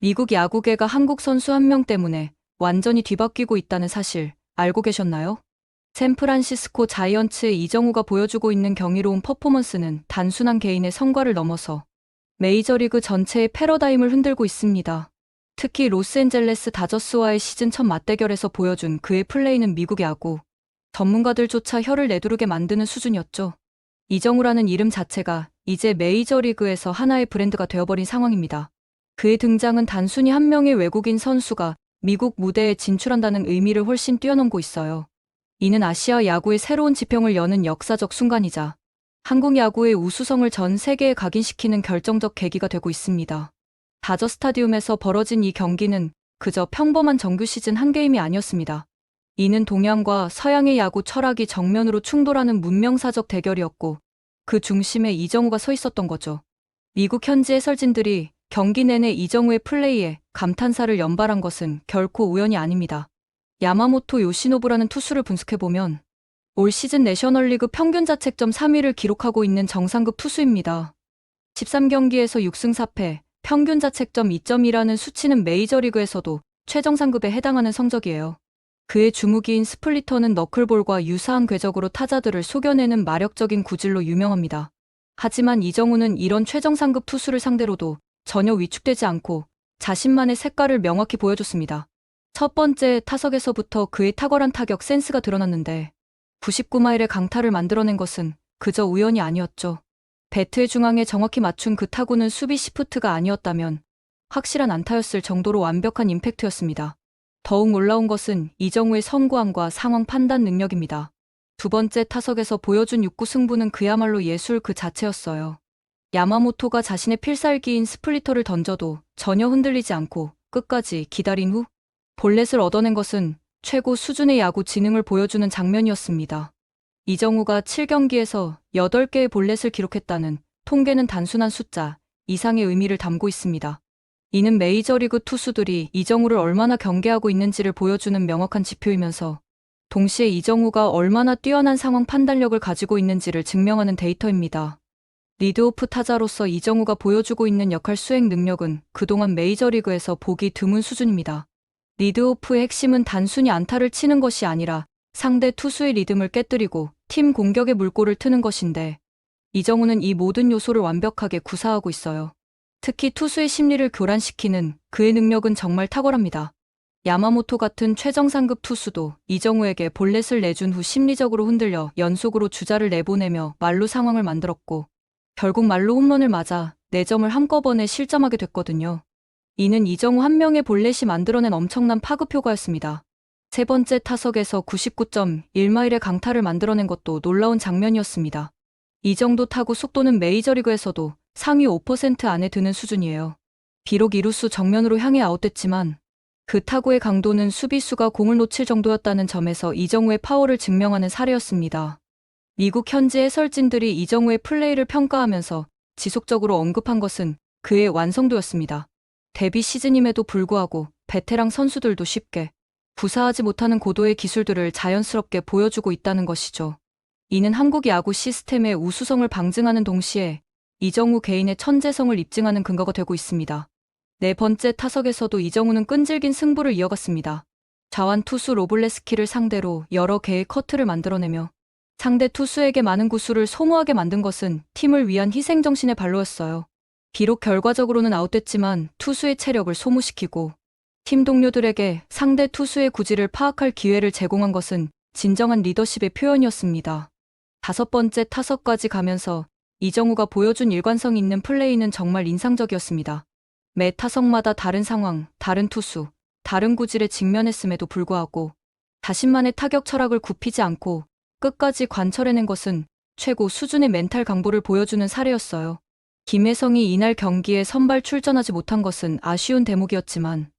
미국 야구계가 한국 선수 한 명 때문에 완전히 뒤바뀌고 있다는 사실 알고 계셨나요? 샌프란시스코 자이언츠의 이정우가 보여주고 있는 경이로운 퍼포먼스는 단순한 개인의 성과를 넘어서 메이저리그 전체의 패러다임을 흔들고 있습니다. 특히 로스앤젤레스 다저스와의 시즌 첫 맞대결에서 보여준 그의 플레이는 미국 야구 전문가들조차 혀를 내두르게 만드는 수준이었죠. 이정우라는 이름 자체가 이제 메이저리그에서 하나의 브랜드가 되어버린 상황입니다. 그의 등장은 단순히 한 명의 외국인 선수가 미국 무대에 진출한다는 의미를 훨씬 뛰어넘고 있어요. 이는 아시아 야구의 새로운 지평을 여는 역사적 순간이자 한국 야구의 우수성을 전 세계에 각인시키는 결정적 계기가 되고 있습니다. 다저 스타디움에서 벌어진 이 경기는 그저 평범한 정규 시즌 한 게임이 아니었습니다. 이는 동양과 서양의 야구 철학이 정면으로 충돌하는 문명사적 대결이었고 그 중심에 이정우가 서 있었던 거죠. 미국 현지 해설진들이 경기 내내 이정우의 플레이에 감탄사를 연발한 것은 결코 우연이 아닙니다. 야마모토 요시노부라는 투수를 분석해보면 올 시즌 내셔널리그 평균 자책점 3위를 기록하고 있는 정상급 투수입니다. 13경기에서 6승 4패, 평균 자책점 2.2라는 수치는 메이저리그에서도 최정상급에 해당하는 성적이에요. 그의 주무기인 스플리터는 너클볼과 유사한 궤적으로 타자들을 속여내는 마력적인 구질로 유명합니다. 하지만 이정우는 이런 최정상급 투수를 상대로도 전혀 위축되지 않고 자신만의 색깔을 명확히 보여줬습니다. 첫 번째 타석에서부터 그의 탁월한 타격 센스가 드러났는데 99마일의 강타를 만들어낸 것은 그저 우연이 아니었죠. 배트의 중앙에 정확히 맞춘 그 타구는 수비 시프트가 아니었다면 확실한 안타였을 정도로 완벽한 임팩트였습니다. 더욱 놀라운 것은 이정우의 선구안과 상황 판단 능력입니다. 두 번째 타석에서 보여준 6구 승부는 그야말로 예술 그 자체였어요. 야마모토가 자신의 필살기인 스플리터를 던져도 전혀 흔들리지 않고 끝까지 기다린 후 볼넷을 얻어낸 것은 최고 수준의 야구 지능을 보여주는 장면이었습니다. 이정우가 7경기에서 8개의 볼넷을 기록했다는 통계는 단순한 숫자 이상의 의미를 담고 있습니다. 이는 메이저리그 투수들이 이정우를 얼마나 경계하고 있는지를 보여주는 명확한 지표이면서 동시에 이정우가 얼마나 뛰어난 상황 판단력을 가지고 있는지를 증명하는 데이터입니다. 리드오프 타자로서 이정우가 보여주고 있는 역할 수행 능력은 그동안 메이저리그에서 보기 드문 수준입니다. 리드오프의 핵심은 단순히 안타를 치는 것이 아니라 상대 투수의 리듬을 깨뜨리고 팀 공격의 물꼬를 트는 것인데 이정우는 이 모든 요소를 완벽하게 구사하고 있어요. 특히 투수의 심리를 교란시키는 그의 능력은 정말 탁월합니다. 야마모토 같은 최정상급 투수도 이정우에게 볼넷을 내준 후 심리적으로 흔들려 연속으로 주자를 내보내며 말루 상황을 만들었고 결국 말루 홈런을 맞아 4점을 한꺼번에 실점하게 됐거든요. 이는 이정우 한 명의 볼넷이 만들어낸 엄청난 파급 효과였습니다. 세 번째 타석에서 99.1마일의 강타를 만들어낸 것도 놀라운 장면이었습니다. 이 정도 타구 속도는 메이저리그에서도 상위 5% 안에 드는 수준이에요. 비록 이루수 정면으로 향해 아웃됐지만 그 타구의 강도는 수비수가 공을 놓칠 정도였다는 점에서 이정우의 파워를 증명하는 사례였습니다. 미국 현지 해설진들이 이정우의 플레이를 평가하면서 지속적으로 언급한 것은 그의 완성도였습니다. 데뷔 시즌임에도 불구하고 베테랑 선수들도 쉽게 구사하지 못하는 고도의 기술들을 자연스럽게 보여주고 있다는 것이죠. 이는 한국 야구 시스템의 우수성을 방증하는 동시에 이정우 개인의 천재성을 입증하는 근거가 되고 있습니다. 네 번째 타석에서도 이정우는 끈질긴 승부를 이어갔습니다. 자완 투수 로블레스키를 상대로 여러 개의 커트를 만들어내며 상대 투수에게 많은 구수를 소모하게 만든 것은 팀을 위한 희생정신의 발로였어요. 비록 결과적으로는 아웃됐지만 투수의 체력을 소모시키고 팀 동료들에게 상대 투수의 구질을 파악할 기회를 제공한 것은 진정한 리더십의 표현이었습니다. 다섯 번째 타석까지 가면서 이정우가 보여준 일관성 있는 플레이는 정말 인상적이었습니다. 매 타석마다 다른 상황, 다른 투수, 다른 구질에 직면했음에도 불구하고 자신만의 타격 철학을 굽히지 않고 끝까지 관철해낸 것은 최고 수준의 멘탈 강보를 보여주는 사례였어요. 김혜성이 이날 경기에 선발 출전하지 못한 것은 아쉬운 대목이었지만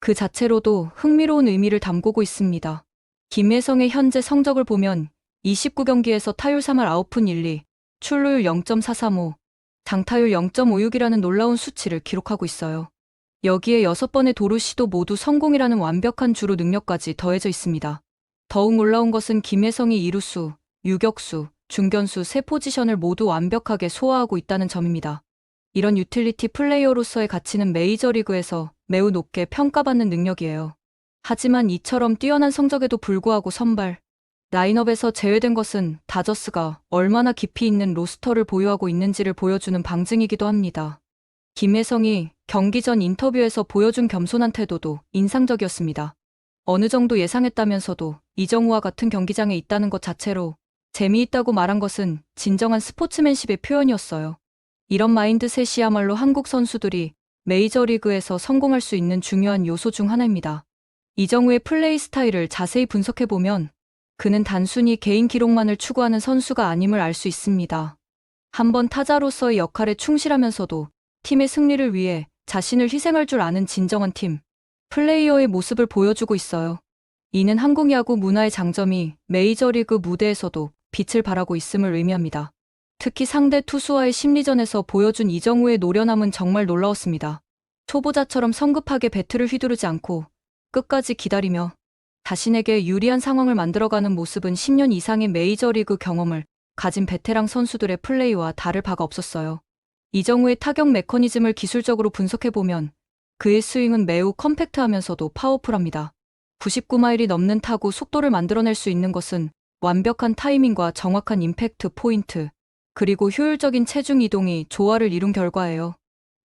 그 자체로도 흥미로운 의미를 담고고 있습니다. 김혜성의 현재 성적을 보면 29경기에서 타율 3할 9푼 1리, 출루율 0.435, 장타율 0.56이라는 놀라운 수치를 기록하고 있어요. 여기에 6번의 도루 시도 모두 성공이라는 완벽한 주루 능력까지 더해져 있습니다. 더욱 놀라운 것은 김혜성이 이루수, 유격수, 중견수 세 포지션을 모두 완벽하게 소화하고 있다는 점입니다. 이런 유틸리티 플레이어로서의 가치는 메이저리그에서 매우 높게 평가받는 능력이에요. 하지만 이처럼 뛰어난 성적에도 불구하고 선발, 라인업에서 제외된 것은 다저스가 얼마나 깊이 있는 로스터를 보유하고 있는지를 보여주는 방증이기도 합니다. 김혜성이 경기 전 인터뷰에서 보여준 겸손한 태도도 인상적이었습니다. 어느 정도 예상했다면서도 이정우와 같은 경기장에 있다는 것 자체로 재미있다고 말한 것은 진정한 스포츠맨십의 표현이었어요. 이런 마인드셋이야말로 한국 선수들이 메이저리그에서 성공할 수 있는 중요한 요소 중 하나입니다. 이정우의 플레이 스타일을 자세히 분석해보면 그는 단순히 개인 기록만을 추구하는 선수가 아님을 알 수 있습니다. 한번 타자로서의 역할에 충실하면서도 팀의 승리를 위해 자신을 희생할 줄 아는 진정한 팀, 플레이어의 모습을 보여주고 있어요. 이는 한국 야구 문화의 장점이 메이저리그 무대에서도 빛을 발하고 있음을 의미합니다. 특히 상대 투수와의 심리전에서 보여준 이정우의 노련함은 정말 놀라웠습니다. 초보자처럼 성급하게 배트를 휘두르지 않고 끝까지 기다리며 자신에게 유리한 상황을 만들어가는 모습은 10년 이상의 메이저리그 경험을 가진 베테랑 선수들의 플레이와 다를 바가 없었어요. 이정우의 타격 메커니즘을 기술적으로 분석해보면 그의 스윙은 매우 컴팩트하면서도 파워풀합니다. 99마일이 넘는 타구 속도를 만들어낼 수 있는 것은 완벽한 타이밍과 정확한 임팩트 포인트, 그리고 효율적인 체중 이동이 조화를 이룬 결과예요.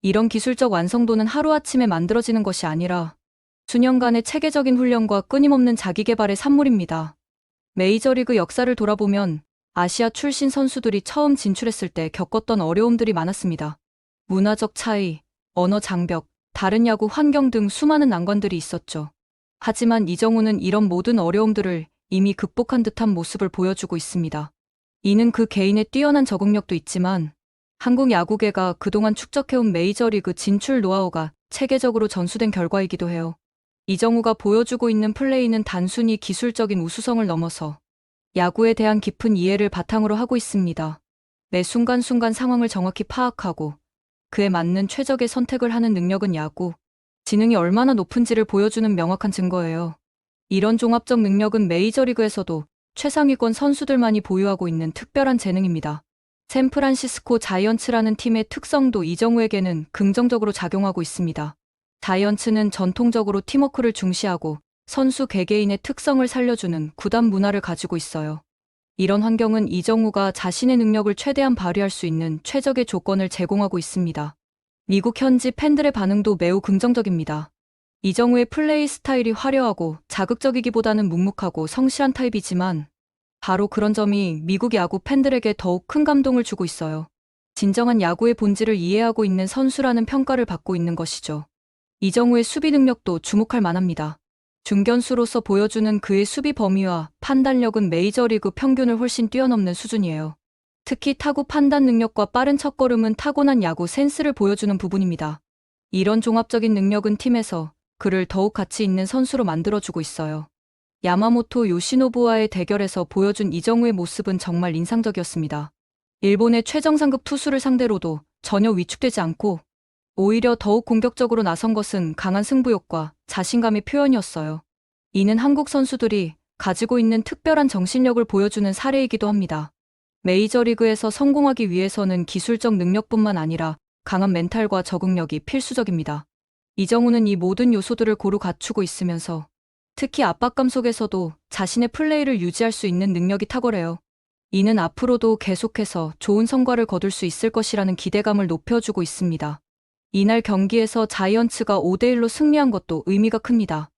이런 기술적 완성도는 하루아침에 만들어지는 것이 아니라 수년간의 체계적인 훈련과 끊임없는 자기개발의 산물입니다. 메이저리그 역사를 돌아보면 아시아 출신 선수들이 처음 진출했을 때 겪었던 어려움들이 많았습니다. 문화적 차이, 언어 장벽, 다른 야구 환경 등 수많은 난관들이 있었죠. 하지만 이정우는 이런 모든 어려움들을 이미 극복한 듯한 모습을 보여주고 있습니다. 이는 그 개인의 뛰어난 적응력도 있지만 한국 야구계가 그동안 축적해온 메이저리그 진출 노하우가 체계적으로 전수된 결과이기도 해요. 이정우가 보여주고 있는 플레이는 단순히 기술적인 우수성을 넘어서 야구에 대한 깊은 이해를 바탕으로 하고 있습니다. 매 순간순간 상황을 정확히 파악하고 그에 맞는 최적의 선택을 하는 능력은 야구, 지능이 얼마나 높은지를 보여주는 명확한 증거예요. 이런 종합적 능력은 메이저리그에서도 최상위권 선수들만이 보유하고 있는 특별한 재능입니다. 샌프란시스코 자이언츠라는 팀의 특성도 이정우에게는 긍정적으로 작용하고 있습니다. 자이언츠는 전통적으로 팀워크를 중시하고 선수 개개인의 특성을 살려주는 구단 문화를 가지고 있어요. 이런 환경은 이정우가 자신의 능력을 최대한 발휘할 수 있는 최적의 조건을 제공하고 있습니다. 미국 현지 팬들의 반응도 매우 긍정적입니다. 이정우의 플레이 스타일이 화려하고 자극적이기보다는 묵묵하고 성실한 타입이지만 바로 그런 점이 미국 야구 팬들에게 더욱 큰 감동을 주고 있어요. 진정한 야구의 본질을 이해하고 있는 선수라는 평가를 받고 있는 것이죠. 이정우의 수비 능력도 주목할 만합니다. 중견수로서 보여주는 그의 수비 범위와 판단력은 메이저리그 평균을 훨씬 뛰어넘는 수준이에요. 특히 타구 판단 능력과 빠른 첫걸음은 타고난 야구 센스를 보여주는 부분입니다. 이런 종합적인 능력은 팀에서 그를 더욱 가치 있는 선수로 만들어주고 있어요. 야마모토 요시노부와의 대결에서 보여준 이정우의 모습은 정말 인상적이었습니다. 일본의 최정상급 투수를 상대로도 전혀 위축되지 않고 오히려 더욱 공격적으로 나선 것은 강한 승부욕과 자신감의 표현이었어요. 이는 한국 선수들이 가지고 있는 특별한 정신력을 보여주는 사례이기도 합니다. 메이저리그에서 성공하기 위해서는 기술적 능력뿐만 아니라 강한 멘탈과 적응력이 필수적입니다. 이정우는 이 모든 요소들을 고루 갖추고 있으면서 특히 압박감 속에서도 자신의 플레이를 유지할 수 있는 능력이 탁월해요. 이는 앞으로도 계속해서 좋은 성과를 거둘 수 있을 것이라는 기대감을 높여주고 있습니다. 이날 경기에서 자이언츠가 5대1로 승리한 것도 의미가 큽니다.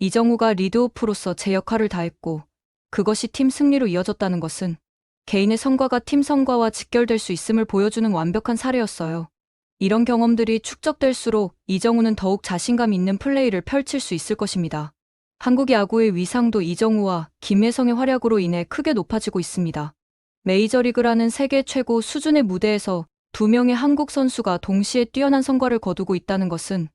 이정우가 리드오프로서 제 역할을 다했고 그것이 팀 승리로 이어졌다는 것은 개인의 성과가 팀 성과와 직결될 수 있음을 보여주는 완벽한 사례였어요. 이런 경험들이 축적될수록 이정우는 더욱 자신감 있는 플레이를 펼칠 수 있을 것입니다. 한국 야구의 위상도 이정우와 김혜성의 활약으로 인해 크게 높아지고 있습니다. 메이저리그라는 세계 최고 수준의 무대에서 두 명의 한국 선수가 동시에 뛰어난 성과를 거두고 있다는 것은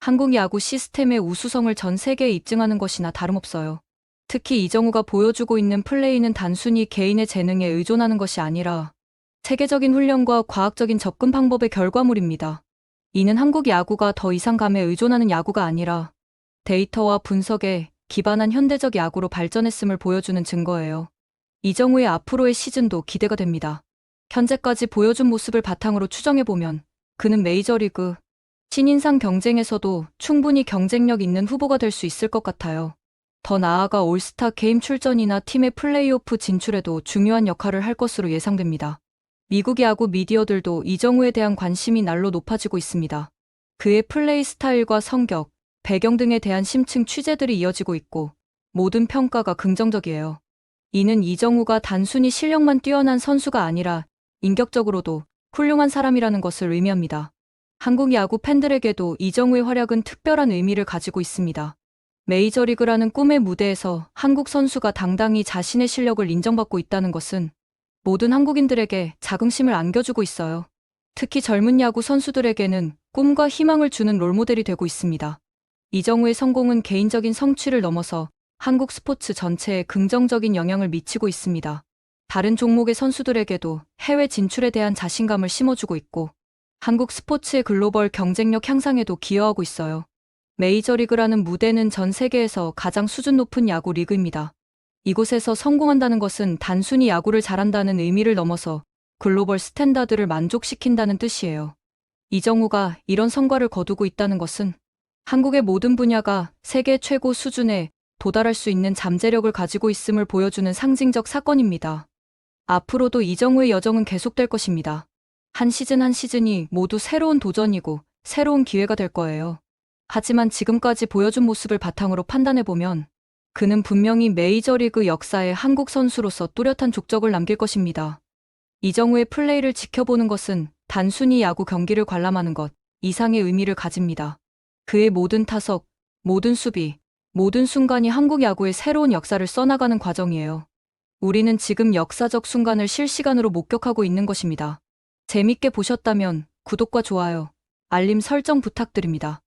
한국 야구 시스템의 우수성을 전 세계에 입증하는 것이나 다름없어요. 특히 이정우가 보여주고 있는 플레이는 단순히 개인의 재능에 의존하는 것이 아니라 체계적인 훈련과 과학적인 접근 방법의 결과물입니다. 이는 한국 야구가 더 이상 감에 의존하는 야구가 아니라 데이터와 분석에 기반한 현대적 야구로 발전했음을 보여주는 증거예요. 이정우의 앞으로의 시즌도 기대가 됩니다. 현재까지 보여준 모습을 바탕으로 추정해보면 그는 메이저리그 신인상 경쟁에서도 충분히 경쟁력 있는 후보가 될 수 있을 것 같아요. 더 나아가 올스타 게임 출전이나 팀의 플레이오프 진출에도 중요한 역할을 할 것으로 예상됩니다. 미국 야구 미디어들도 이정우에 대한 관심이 날로 높아지고 있습니다. 그의 플레이 스타일과 성격, 배경 등에 대한 심층 취재들이 이어지고 있고 모든 평가가 긍정적이에요. 이는 이정우가 단순히 실력만 뛰어난 선수가 아니라 인격적으로도 훌륭한 사람이라는 것을 의미합니다. 한국 야구 팬들에게도 이정우의 활약은 특별한 의미를 가지고 있습니다. 메이저리그라는 꿈의 무대에서 한국 선수가 당당히 자신의 실력을 인정받고 있다는 것은 모든 한국인들에게 자긍심을 안겨주고 있어요. 특히 젊은 야구 선수들에게는 꿈과 희망을 주는 롤모델이 되고 있습니다. 이정우의 성공은 개인적인 성취를 넘어서 한국 스포츠 전체에 긍정적인 영향을 미치고 있습니다. 다른 종목의 선수들에게도 해외 진출에 대한 자신감을 심어주고 있고 한국 스포츠의 글로벌 경쟁력 향상에도 기여하고 있어요. 메이저리그라는 무대는 전 세계에서 가장 수준 높은 야구 리그입니다. 이곳에서 성공한다는 것은 단순히 야구를 잘한다는 의미를 넘어서 글로벌 스탠다드를 만족시킨다는 뜻이에요. 이정우가 이런 성과를 거두고 있다는 것은 한국의 모든 분야가 세계 최고 수준에 도달할 수 있는 잠재력을 가지고 있음을 보여주는 상징적 사건입니다. 앞으로도 이정우의 여정은 계속될 것입니다. 한 시즌 한 시즌이 모두 새로운 도전이고 새로운 기회가 될 거예요. 하지만 지금까지 보여준 모습을 바탕으로 판단해보면 그는 분명히 메이저리그 역사에 한국 선수로서 뚜렷한 족적을 남길 것입니다. 이정우의 플레이를 지켜보는 것은 단순히 야구 경기를 관람하는 것 이상의 의미를 가집니다. 그의 모든 타석, 모든 수비, 모든 순간이 한국 야구의 새로운 역사를 써나가는 과정이에요. 우리는 지금 역사적 순간을 실시간으로 목격하고 있는 것입니다. 재밌게 보셨다면 구독과 좋아요, 알림 설정 부탁드립니다.